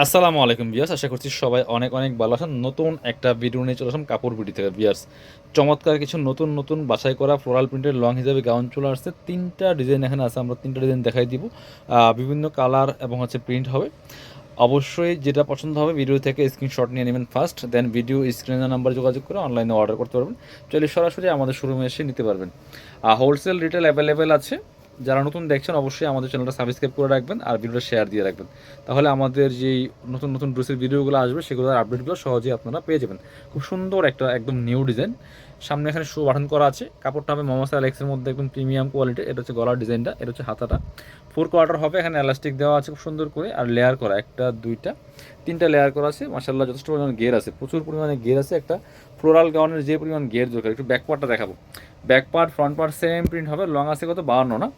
আসসালামু আলাইকুম বিয়াস আশা করছি সবাই অনেক অনেক ভালো আছেন। নতুন একটা ভিডিও নিয়ে চলে আসলাম কাপড় বিডি থেকে। বিয়াস চমৎকার কিছু নতুন নতুন বাছাই করা ফ্লোরাল প্রিন্টের লং হিসাবে গাউন চলে আসছে। তিনটা ডিজাইন এখানে আছে, আমরা তিনটা ডিজাইন দেখাই দিব। বিভিন্ন কালার এবং হচ্ছে প্রিন্ট হবে। অবশ্যই যেটা পছন্দ হবে ভিডিও থেকে স্ক্রিনশট নিয়ে নেবেন ফার্স্ট দেন ভিডিও স্ক্রিনের নাম্বার যোগাযোগ করে অনলাইনে অর্ডার করতে পারবেন। চলে সরাসরি আমাদের শোরুমে এসে নিতে পারবেন। হোলসেল রিটেল অ্যাভেলেবেল আছে। যারা নতুন দেখছেন, অবশ্যই আমাদের চ্যানেলটা সাবস্ক্রাইব করে রাখবেন আর ভিডিওটা শেয়ার দিয়ে রাখবেন। তাহলে আমাদের যেই নতুন নতুন ড্রেসের ভিডিওগুলো আসবে, সেগুলোর আপডেটগুলো সহজেই আপনারা পেয়ে যাবেন। খুব সুন্দর একটা একদম নিউ ডিজাইন সামনে এখানে শু বাটন করা আছে। কাপড়টা হবে মোহাম্মদ অ্যালেক্সের মধ্যে একদম প্রিমিয়াম কোয়ালিটি এটা হচ্ছে গলার ডিজাইনটা এটা হচ্ছে হাতাটা। ফোর কোয়ার্টার হবে, এখানে এলাস্টিক দেওয়া আছে খুব সুন্দর করে, আর লেয়ার করা, একটা, দুইটা, তিনটা লেয়ার করা আছে। মাসাল্লাহ যথেষ্ট পরিমাণে গের আছে, প্রচুর পরিমাণে গের আছে। একটা ফ্লোরাল গাউনের যে পরিমাণ গের দরকার, একটু ব্যাক পার্টটা দেখাবো। Back part front part same print হবে লং আছে কত? বাড়ানো না?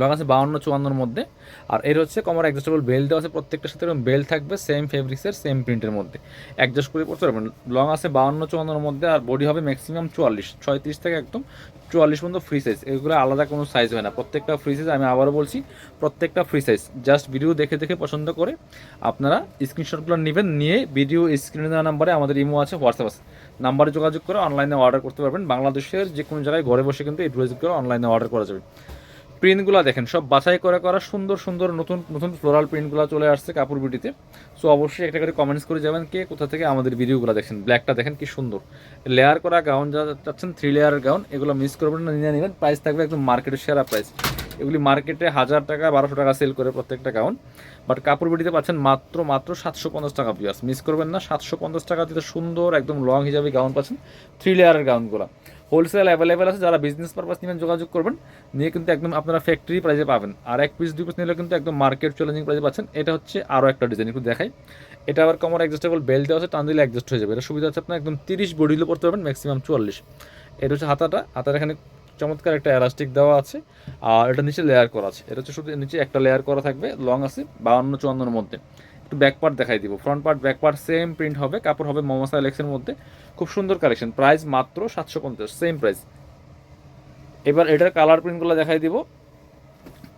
লং আছে বাউন্ন চুয়ান্নর মধ্যে। আর এর হচ্ছে কমার অ্যাডজাস্টেবল বেল্ট দেওয়া আছে প্রত্যেকটার সাথে এরকম বেল্ট থাকবে সেম ফেব্রিক্সের সেম প্রিন্টের মধ্যে। অ্যাডজাস্ট করে পড়তে পারবেন। লং আছে বাউন্ন চুয়ান্নর মধ্যে, আর বডি হবে ম্যাক্সিমাম চুয়াল্লিশ, ছয়ত্রিশ থেকে একদম চুয়াল্লিশ পর্যন্ত ফ্রি সাইজ এগুলো আলাদা কোনো সাইজ হয় না। প্রত্যেকটা ফ্রি সাইজ আমি আবারও বলছি, প্রত্যেকটা ফ্রি সাইজ জাস্ট ভিডিও দেখে দেখে পছন্দ করে আপনারা স্ক্রিনশটগুলো নেবেন, নিয়ে ভিডিও স্ক্রিনে দেওয়া নাম্বারে আমাদের ইমো আছে হোয়াটসঅ্যাপ আছে। নাম্বারে যোগাযোগ করে অনলাইনে অর্ডার করতে পারবেন। বাংলাদেশের যে কোনো জায়গায় ঘরে বসে কিন্তু এই ড্রেসগুলো অনলাইনে অর্ডার করা যাবে। প্রিন্টগুলো দেখেন, সব বাছাই করে করা সুন্দর সুন্দর নতুন নতুন ফ্লোরাল প্রিন্টগুলো চলে আসছে কাপড় বিটিতে। সো অবশ্যই একটা করে কমেন্টস করে যাবেন কে কোথা থেকে আমাদের ভিডিওগুলো দেখেন ব্ল্যাকটা দেখেন কি সুন্দর। লেয়ার করা গাউন যা চাচ্ছেন থ্রি লেয়ার গাউন এগুলো মিস করবেন না, নিয়ে নেবেন। প্রাইস থাকবে একদম মার্কেটের সেরা প্রাইস এগুলি মার্কেটে হাজার টাকা, বারোশো টাকা সেল করে প্রত্যেকটা গাউন বাট কাপড় বিটিতে পাচ্ছেন মাত্র মাত্র সাতশো পঞ্চাশ টাকা পিয়াস মিস করবেন না, সাতশো পঞ্চাশ টাকা দিতে সুন্দর একদম লং হিসাবে গাউন পাচ্ছেন। থ্রি লেয়ারের গাউনগুলো হোলসেল অ্যাভেলেবেল আছে, যারা বিজনেস পারপাস নেবেন যোগাযোগ করবেন, নিয়ে কিন্তু একদম আপনারা ফ্যাক্টরি প্রাইজে পাবেন। আর এক পিস দুই পিস নিলে কিন্তু একদম মার্কেট চ্যালেঞ্জিং প্রাইসে পাচ্ছেন। এটা হচ্ছে আরও একটা ডিজাইন একটু দেখাই। এটা আবার কমর অ্যাডজাস্টেবল বেল্ট দেওয়া আছে, টান দিলে অ্যাডজাস্ট হয়ে যাবে। এটা সুবিধা হচ্ছে আপনার একদম তিরিশ বডিগুলো পড়তে পারবেন ম্যাক্সিমাম চুয়াল্লিশ। এটা হচ্ছে হাতাটা। হাতার এখানে চমৎকার একটা এলাস্টিক দেওয়া আছে, আর এটা নিচে লেয়ার করা আছে। এটা হচ্ছে শুধু নিচে একটা লেয়ার করা থাকবে লং আছে বাউন্ন চুয়ান্নর মধ্যে। একটু ব্যাক পার্ট দেখাই দিব। Front part back part same print হবে। কাপড় হবে মোমোসা এলেক্সের মধ্যে। খুব সুন্দর কালেকশন প্রাইস মাত্র সাতশো পঞ্চাশ সেম প্রাইস এবার এটার কালার প্রিন্টগুলো দেখাই দিব।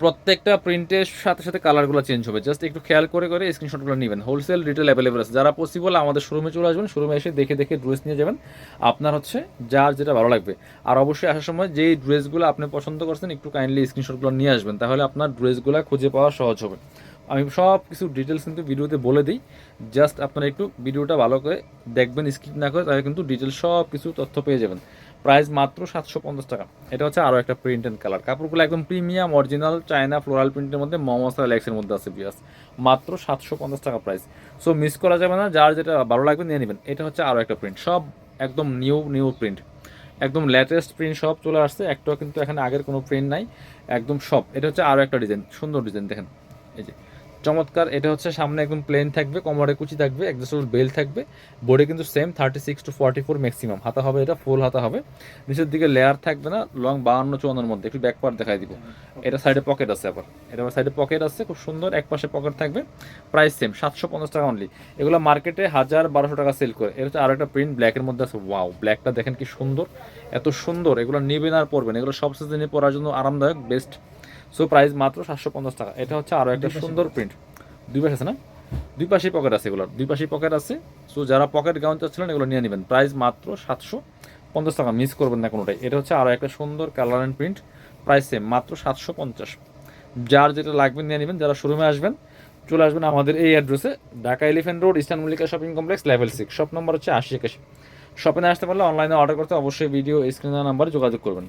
প্রত্যেকটা প্রিন্টের সাথে সাথে কালারগুলো চেঞ্জ হবে। জাস্ট একটু খেয়াল করে করে স্ক্রিনশটগুলো নেবেন। হোলসেল রিটেল অ্যাভেলেবল আছে। যারা পসিবল আমাদের শোরুমে চলে আসবেন শোরুমে এসে দেখে দেখে ড্রেস নিয়ে যাবেন। আপনার হচ্ছে যার যেটা ভালো লাগবে। আর অবশ্যই আসার সময় যেই ড্রেসগুলো আপনি পছন্দ করছেন, একটু কাইন্ডলি স্ক্রিনশটগুলো নিয়ে আসবেন। তাহলে আপনার ড্রেসগুলো খুঁজে পাওয়া সহজ হবে। আমি সব কিছু ডিটেলস কিন্তু ভিডিওতে বলে দিই। জাস্ট আপনারা একটু ভিডিওটা ভালো করে দেখবেন স্কিপ না করে, তাহলে কিন্তু ডিটেলস সব কিছু তথ্য পেয়ে যাবেন। প্রাইস মাত্র সাতশো পঞ্চাশ টাকা। এটা হচ্ছে আরও একটা প্রিন্ট অ্যান্ড কালার কাপড়গুলো একদম প্রিমিয়াম অরিজিনাল চায়না ফ্লোরাল প্রিন্টের মধ্যে মমসা ল্যাক্সের মধ্যে আছে বিয়াস মাত্র সাতশো পঞ্চাশ টাকা প্রাইস সো মিস করা যাবে না, যার যেটা ভালো লাগবে নিয়ে নেবেন। এটা হচ্ছে আরও একটা প্রিন্ট সব একদম নিউ নিউ প্রিন্ট একদম লেটেস্ট প্রিন্ট সব চলে আসছে। একটাও কিন্তু এখানে আগের কোনো প্রিন্ট নাই। একদম সব। এটা হচ্ছে আরও একটা ডিজাইন সুন্দর ডিজাইন দেখেন। এই যে। চমৎকার, এটা হচ্ছে সামনে একদম প্লেন থাকবে, কোমরে কুচি থাকবে অ্যাডজাস্টেবল বেল থাকবে বোর্ডে কিন্তু same thirty six to forty four maximum হাতা হবে এটা ফুল হাতা হবে। নিচের দিকে লেয়ার থাকবে না লং বাহান্ন, চুয়ান্নর মধ্যে, একটু ব্যাক দেখাই দিব। এটা সাইডে পকেট আছে আবার। এটা আবার সাইডে পকেট আছে, খুব সুন্দর, এক পাশে পকেট থাকবে। প্রাইস সেম সাতশো পঞ্চাশ টাকা অনলি এগুলো মার্কেটে হাজার বারোশো টাকা সেল করে। এটা হচ্ছে আরও একটা প্রিন্ট ব্ল্যাকের মধ্যে আছে। ওয়াও ব্ল্যাকটা দেখেন কি সুন্দর, এত সুন্দর। এগুলো নেবেন আর পরবেন। এগুলো সব সিজনে পরার জন্য আরামদায়ক বেস্ট সো প্রাইস মাত্র সাতশো পঞ্চাশ টাকা। এটা হচ্ছে আরও একটা সুন্দর প্রিন্ট দুই পাশে আছে না? দুই পাশে পকেট আছে এগুলোর। দুই পাশেই পকেট আছে। সো যারা পকেট গাউন চাচ্ছিলেন এগুলো নিয়ে নেবেন। প্রাইস মাত্র সাতশো পঞ্চাশ টাকা। মিস করবেন না কোনোটাই। এটা হচ্ছে আরও একটা সুন্দর colour and print price same মাত্র সাতশো পঞ্চাশ। যার যেটা লাগবে নিয়ে নেবেন। যারা শোরুমে আসবেন চলে আসবেন আমাদের এই অ্যাড্রেসে Dhaka elephant road eastern Mallika shopping complex level six shop number হচ্ছে আশি একাশি। শপে না আসতে পারলে অনলাইনে অর্ডার করতে অবশ্যই ভিডিও স্ক্রিনের নাম্বারে যোগাযোগ করবেন।